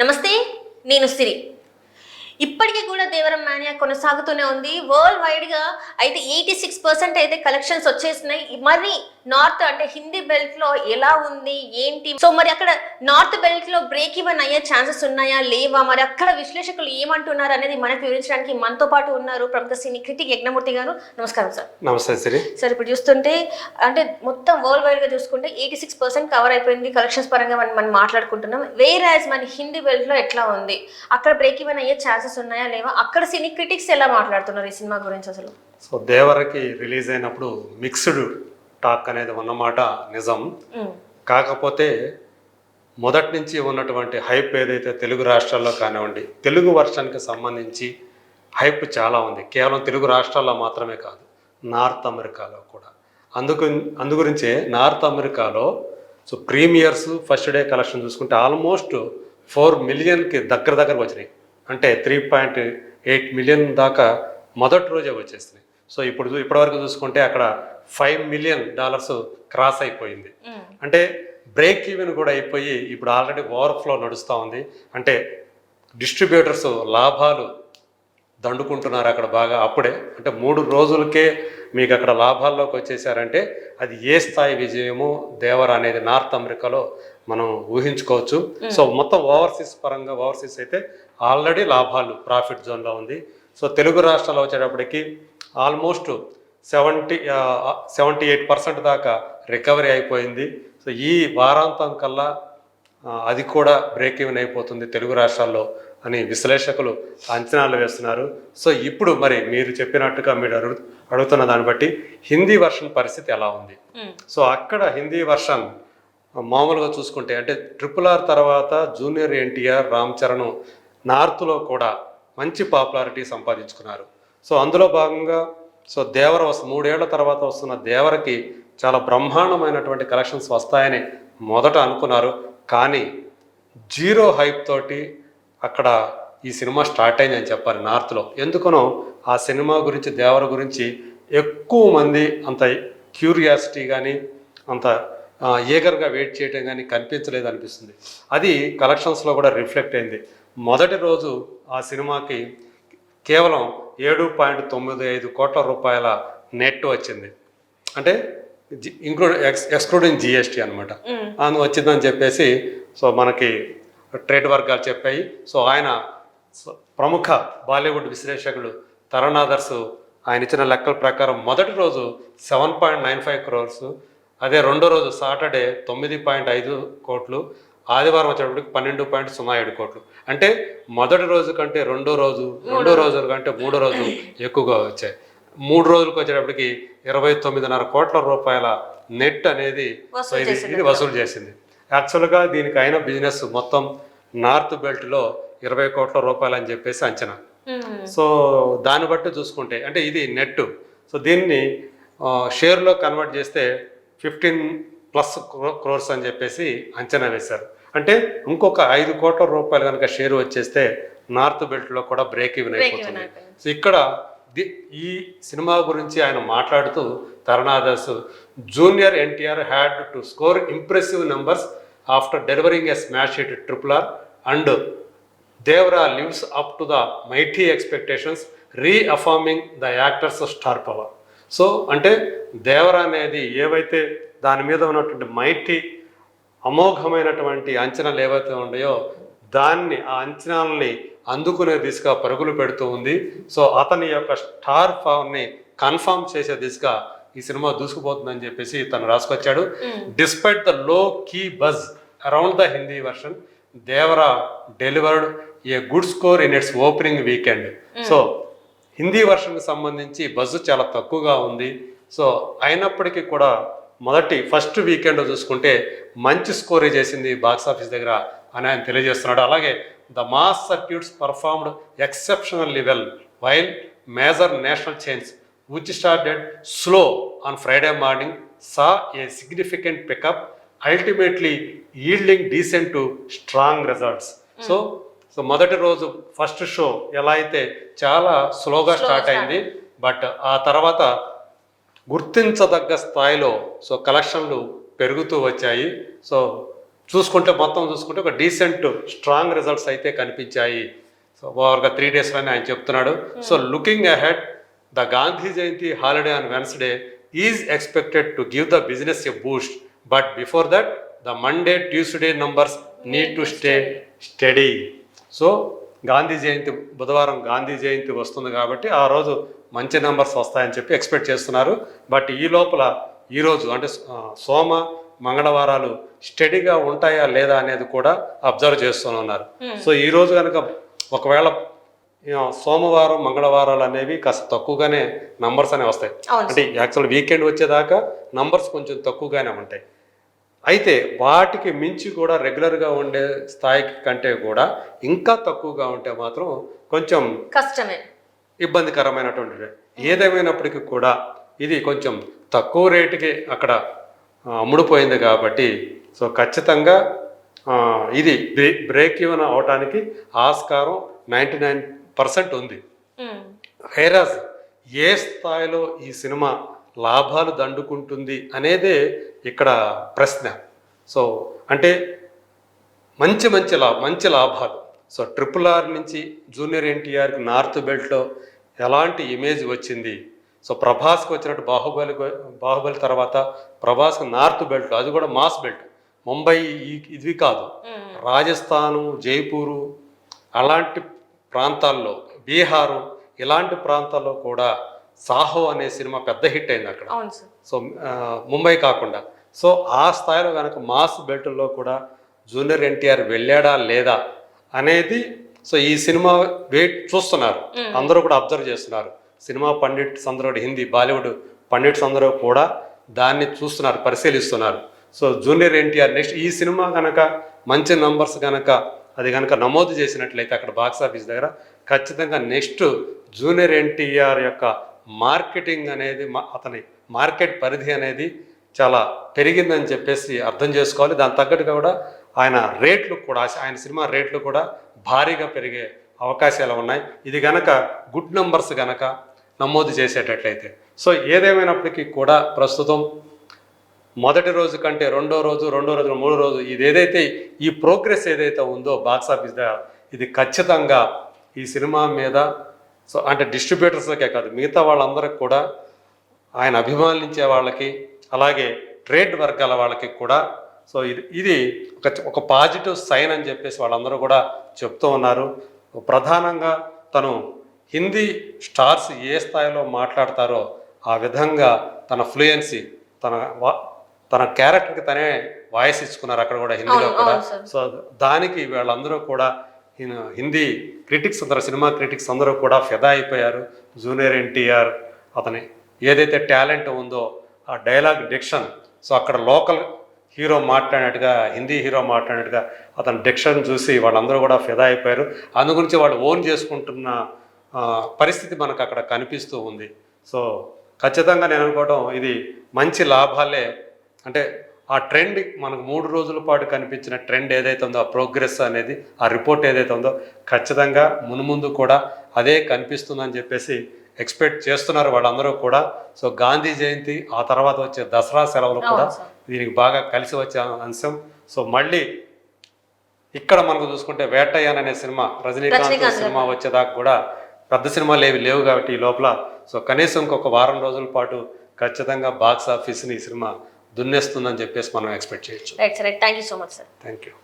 నమస్తే నేను సిరి. ఇప్పటికీ కూడా దేవరం మానియా కొనసాగుతూనే ఉంది. వరల్డ్ వైడ్గా అయితే ఎయిటీ సిక్స్ పర్సెంట్ అయితే కలెక్షన్స్ వచ్చేసినాయి మరి నార్త్ అంటే హిందీ బెల్ట్లో ఎలా ఉంది? ఏంటి? సో మరి అక్కడ నార్త్ బెల్ట్లో బ్రేక్ ఈవెన్ అయ్యే ఛాన్సెస్ ఉన్నాయా? లేవా? మరి అక్కడ విశ్లేషకులు ఏమంటున్నారు అనేది మనకు వివరించడానికి మనతో పాటు ఉన్నారు ప్రముఖ సినీ క్రిటిక్ యజ్ఞమూర్తి గారు. నమస్కారం సార్ నమస్తే సిరి సార్ ఇప్పుడు చూస్తుంటే అంటే మొత్తం వరల్డ్ వైడ్గా చూసుకుంటే ఎయిటీ సిక్స్ పర్సెంట్ కవర్ అయిపోయింది కలెక్షన్స్ పరంగా మనం మనం మాట్లాడుకుంటున్నాం. వేరే మన హిందీ బెల్ట్లో ఎట్లా ఉంది? అక్కడ బ్రేక్ ఈవెన్ అయ్యే ఛాన్సెస్ ఉన్నాయా లేవా? అక్కడ సినీ క్రిటిక్స్ ఎలా మాట్లాడుతున్నారు ఈ సినిమా గురించి అసలు? సో దేవరకి రిలీజ్ అయినప్పుడు మిక్స్డ్ టాక్ అనేది ఉన్నమాట నిజం. కాకపోతే మొదటి నుంచి ఉన్నటువంటి హైప్ ఏదైతే తెలుగు రాష్ట్రాల్లో కానివ్వండి తెలుగు వర్షన్కి సంబంధించి హైప్ చాలా ఉంది. కేవలం తెలుగు రాష్ట్రాల్లో మాత్రమే కాదు నార్త్ అమెరికాలో కూడా. అందుకు అందుగురించే నార్త్ అమెరికాలో so premieres first day collection చూసుకుంటే ఆల్మోస్ట్ ఫోర్ మిలియన్కి దగ్గర దగ్గరకు వచ్చినాయి. అంటే త్రీ పాయింట్ ఎయిట్ మిలియన్ దాకా మొదటి రోజే వచ్చేసినాయి. సో ఇప్పుడు ఇప్పటివరకు చూసుకుంటే అక్కడ ఫైవ్ మిలియన్ డాలర్స్ క్రాస్ అయిపోయింది. ఉమ్, అంటే బ్రేక్ ఈవెన్ కూడా అయిపోయి ఇప్పుడు ఆల్రెడీ ఓవర్ఫ్లో నడుస్తూ ఉంది. అంటే డిస్ట్రిబ్యూటర్స్ లాభాలు దండుకుంటున్నారు అక్కడ బాగా అప్పుడే. అంటే మూడు రోజులకే మీకు అక్కడ లాభాల్లోకి వచ్చేసారంటే అది ఏ స్థాయి విజయమో దేవర అనేది నార్త్ అమెరికాలో మనం ఊహించుకోవచ్చు. సో మొత్తం ఓవర్సీస్ పరంగా ఓవర్సీస్ అయితే ఆల్రెడీ లాభాలు ప్రాఫిట్ జోన్లో ఉంది. సో తెలుగు రాష్ట్రాల్లో వచ్చేటప్పటికి almost seventy seventy eight percent దాకా రికవరీ అయిపోయింది. సో ఈ వారాంతం కల్లా అది కూడా బ్రేక్ ఈవెన్ అయిపోతుంది తెలుగు రాష్ట్రాల్లో అని విశ్లేషకులు అంచనాలు వేస్తున్నారు. సో ఇప్పుడు మరి మీరు చెప్పినట్టుగా మీరు అడుగు అడుగుతున్న దాన్ని బట్టి హిందీ వర్షన్ పరిస్థితి ఎలా ఉంది? సో అక్కడ హిందీ వర్షన్ మామూలుగా చూసుకుంటే అంటే ట్రిపుల్ ఆర్ తర్వాత జూనియర్ ఎన్టీఆర్ రామ్ చరణ్ నార్త్లో కూడా మంచి పాపులారిటీ సంపాదించుకున్నారు. సో అందులో భాగంగా సో దేవర వస్తు మూడేళ్ళ తర్వాత వస్తున్న దేవరకి చాలా బ్రహ్మాండమైనటువంటి కలెక్షన్స్ వస్తాయని మొదట అనుకున్నారు. కానీ జీరో హైప్ తోటి అక్కడ ఈ సినిమా స్టార్ట్ అయిందని చెప్పాలి నార్త్లో. ఎందుకనో ఆ సినిమా గురించి దేవర గురించి ఎక్కువ మంది అంత క్యూరియాసిటీ కానీ అంత ఈగర్గా వెయిట్ చేయడం కానీ కనిపించలేదు అనిపిస్తుంది అది కలెక్షన్స్లో కూడా రిఫ్లెక్ట్ అయింది. మొదటి రోజు ఆ సినిమాకి కేవలం ఏడు పాయింట్ తొమ్మిది ఐదు కోట్ల రూపాయల నెట్ వచ్చింది. అంటే ఇంక్లూడ్ ఎక్స్ ఎక్స్క్లూడింగ్ జిఎస్టీ అనమాట అని వచ్చిందని చెప్పేసి సో మనకి ట్రేడ్ వర్గాలు చెప్పాయి. సో ఆయన ప్రముఖ బాలీవుడ్ విశ్లేషకుడు తరుణాదర్స్ ఆయన ఇచ్చిన లెక్కల ప్రకారం మొదటి రోజు seven point nine five crores అదే రెండో రోజు సాటర్డే తొమ్మిది పాయింట్ ఐదు కోట్లు ఆదివారం వచ్చేటప్పటికి పన్నెండు పాయింట్ సున్నా ఏడు కోట్లు. అంటే మొదటి రోజు కంటే రెండో రోజు రెండో రోజుల కంటే మూడో రోజు ఎక్కువగా వచ్చాయి. మూడు రోజులకు వచ్చేటప్పటికి ఇరవై తొమ్మిదిన్నర కోట్ల రూపాయల నెట్ అనేది ఇది వసూలు చేసింది. యాక్చువల్గా దీనికి అయిన బిజినెస్ మొత్తం నార్త్ బెల్ట్లో ఇరవై కోట్ల రూపాయలు అని చెప్పేసి అంచనా. సో దాన్ని బట్టి చూసుకుంటే అంటే ఇది నెట్ సో దీన్ని షేర్లో కన్వర్ట్ చేస్తే ఫిఫ్టీన్ ప్లస్ క్రోర్స్ అని చెప్పేసి అంచనా వేశారు. అంటే ఇంకొక ఐదు కోట్ల రూపాయలు కనుక షేర్ వచ్చేస్తే నార్త్ బెల్ట్లో కూడా బ్రేక్ ఈవెన్ even అయిపోతుంది. సో ఇక్కడ ది- ఈ సినిమా గురించి ఆయన మాట్లాడుతూ Taran Adarsh junior NTR had to score impressive numbers after delivering a smash hit triple R and Devara lives up to the mighty expectations reaffirming the actor's star power so అంటే దేవరా అనేది ఏవైతే దాని మీద ఉన్నటువంటి mighty అమోఘమైనటువంటి అంచనాలు ఏవైతే ఉన్నాయో దాన్ని ఆ అంచనాలని అందుకునే దిశగా పరుగులు పెడుతూ ఉంది. సో అతని యొక్క స్టార్ ఫామ్ని కన్ఫర్మ్ చేసే దిశగా ఈ సినిమా దూసుకుపోతుందని చెప్పేసి తను రాసుకొచ్చాడు. Despite the low key buzz around the Hindi version Devara delivered a good score in its opening weekend. So Hindi వర్షన్కి సంబంధించి బస్సు చాలా తక్కువగా ఉంది. సో అయినప్పటికీ కూడా మొదటి ఫస్ట్ వీకెండ్ చూసుకుంటే మంచి స్కోర్ చేసింది బాక్స్ ఆఫీస్ దగ్గర అని ఆయన తెలియజేస్తున్నాడు. అలాగే the mass circuits performed exceptionally well while major national chains which started slow on Friday morning saw a significant pickup, ultimately yielding decent to strong results. So so మొదటి రోజు first show ఎలా అయితే చాలా స్లోగా స్టార్ట్ అయింది but ఆ తర్వాత గుర్తించదగ్గ స్థాయిలో సో కలెక్షన్లు పెరుగుతూ వచ్చాయి. సో చూసుకుంటే మొత్తం చూసుకుంటే ఒక డీసెంట్ స్ట్రాంగ్ రిజల్ట్స్ అయితే కనిపించాయి. సో ఓవర్గా త్రీ డేస్లోనే ఆయన చెప్తున్నాడు. So looking ahead the Gandhi Jayanti holiday on Wednesday is expected to give the business a boost. But before that the Monday Tuesday numbers need to stay steady. So Gandhi Jayanti బుధవారం గాంధీ జయంతి వస్తుంది కాబట్టి ఆ రోజు మంచి numbers వస్తాయని చెప్పి expect చేస్తున్నారు. But ఈ లోపల ఈరోజు అంటే సోమ మంగళవారాలు స్టడీగా ఉంటాయా లేదా అనేది కూడా అబ్జర్వ్ చేస్తున్నారు సో ఈ రోజు కనుక ఒకవేళ సోమవారం మంగళవారాలు అనేవి కాస్త తక్కువగానే నంబర్స్ అనేవి వస్తాయి. అంటే యాక్చువల్ వీకెండ్ వచ్చేదాకా నంబర్స్ కొంచెం తక్కువగానే ఉంటాయి. అయితే వాటికి మించి కూడా రెగ్యులర్గా ఉండే స్థాయికి కంటే కూడా ఇంకా తక్కువగా ఉంటే మాత్రం కొంచెం కష్టమే. ఇబ్బందికరమైనటువంటి ఏదేమైనప్పటికీ కూడా ఇది కొంచెం తక్కువ రేటుకి అక్కడ అమ్ముడుపోయింది కాబట్టి సో ఖచ్చితంగా ఇది బ్రే బ్రేక్ ఈవెన్ అవటానికి ఆస్కారం నైంటీ నైన్ పర్సెంట్ ఉంది. వైరస్ ఏ స్థాయిలో ఈ సినిమా లాభాలు దండుకుంటుంది అనేదే ఇక్కడ ప్రశ్న. సో అంటే మంచి మంచి లా మంచి లాభాలు. సో ట్రిపుల్ ఆర్ నుంచి జూనియర్ ఎన్టీఆర్కి నార్త్ బెల్ట్లో ఎలాంటి ఇమేజ్ వచ్చింది? సో ప్రభాస్కి వచ్చినట్టు బాహుబలి బాహుబలి తర్వాత ప్రభాస్కి నార్త్ బెల్ట్ అది కూడా మాస్ బెల్ట్. ముంబై ఇది కాదు. రాజస్థాను జైపూరు అలాంటి ప్రాంతాల్లో బీహారు ఇలాంటి ప్రాంతాల్లో కూడా సాహో అనే సినిమా పెద్ద హిట్ అయింది అక్కడ. సో ముంబై కాకుండా. సో ఆ స్థాయిలో కనుక మాస్ బెల్ట్లో కూడా జూనియర్ ఎన్టీఆర్ వెళ్ళాడా లేదా అనేది సో ఈ సినిమా వెయిట్ చూస్తున్నారు. అందరూ కూడా అబ్జర్వ్ చేస్తున్నారు. సినిమా పండిట్స్ అందరూ హిందీ బాలీవుడ్ పండిట్స్ అందరూ కూడా దాన్ని చూస్తున్నారు పరిశీలిస్తున్నారు. సో జూనియర్ ఎన్టీఆర్ నెక్స్ట్ ఈ సినిమా కనుక మంచి నంబర్స్ కనుక అది కనుక నమోదు చేసినట్లయితే అక్కడ బాక్స్ ఆఫీస్ దగ్గర ఖచ్చితంగా నెక్స్ట్ జూనియర్ ఎన్టీఆర్ యొక్క మార్కెటింగ్ అనేది అతని మార్కెట్ పరిధి అనేది చాలా పెరిగిందని చెప్పేసి అర్థం చేసుకోవాలి. దాని తగ్గట్టుగా కూడా ఆయన రేట్లు కూడా ఆయన సినిమా రేట్లు కూడా భారీగా పెరిగే అవకాశాలు ఉన్నాయి. ఇది గనక గుడ్ నంబర్స్ గనక నమోదు చేసేటట్లయితే. సో ఏదేమైనప్పటికీ కూడా ప్రస్తుతం మొదటి రోజు కంటే రెండో రోజు రెండో రోజు మూడో రోజు ఇది ఏదైతే ఈ ప్రోగ్రెస్ ఏదైతే ఉందో బాక్సాఫీస్ ఇది ఖచ్చితంగా ఈ సినిమా మీద సో అంటే డిస్ట్రిబ్యూటర్స్కే కాదు మిగతా వాళ్ళందరికి కూడా ఆయన అభిమానించే వాళ్ళకి అలాగే ట్రేడ్ వర్గాల వాళ్ళకి కూడా. సో ఇది ఇది ఒక ఒక పాజిటివ్ సైన్ అని చెప్పేసి వాళ్ళందరూ కూడా చెప్తూ ఉన్నారు. ప్రధానంగా తను హిందీ స్టార్స్ ఏ స్థాయిలో మాట్లాడతారో ఆ విధంగా తన ఫ్లూయెన్సీ తన వా- తన క్యారెక్టర్కి తనే వాయిస్ ఇచ్చుకున్నారు అక్కడ కూడా హిందీలో కూడా. సో దానికి వీళ్ళందరూ కూడా హిందీ క్రిటిక్స్ అందరూ సినిమా క్రిటిక్స్ అందరూ కూడా ఫెదా అయిపోయారు. జూనియర్ ఎన్టీఆర్ అతని ఏదైతే టాలెంట్ ఉందో ఆ డైలాగ్ డిక్షన్ సో అక్కడ లోకల్ హీరో మాట్లాడినట్టుగా హిందీ హీరో మాట్లాడినట్టుగా అతని డిక్షన్ చూసి వాళ్ళందరూ కూడా ఫిదా అయిపోయారు. అందు గురించి వాళ్ళు ఓన్ చేసుకుంటున్న పరిస్థితి మనకు అక్కడ కనిపిస్తూ ఉంది. సో ఖచ్చితంగా నేను అనుకోవడం ఇది మంచి లాభాలే. అంటే ఆ ట్రెండ్ మనకు మూడు రోజుల పాటు కనిపించిన ట్రెండ్ ఏదైతే ఉందో ఆ ప్రోగ్రెస్ అనేది ఆ రిపోర్ట్ ఏదైతే ఉందో ఖచ్చితంగా మునుముందు కూడా అదే కనిపిస్తుందని చెప్పేసి ఎక్స్పెక్ట్ చేస్తున్నారు వాళ్ళందరూ కూడా. సో గాంధీ జయంతి ఆ తర్వాత వచ్చే దసరా సెలవులు కూడా. దీనికి బాగా కలిసి వచ్చే అంశం. సో మళ్ళీ ఇక్కడ మనకు చూసుకుంటే వేటయ్యన్ అనే సినిమా రజనీకాంత్ రజనీకాంత్ సినిమా వచ్చేదాకా కూడా పెద్ద సినిమాలు ఏవి లేవు కాబట్టి ఈ లోపల. సో కనీసం ఇంకొక వారం రోజుల పాటు ఖచ్చితంగా బాక్స్ ఆఫీస్ని ఈ సినిమా దున్నేస్తుందని చెప్పేసి మనం ఎక్స్పెక్ట్ చేయొచ్చు. Right sir thank you so much sir thank you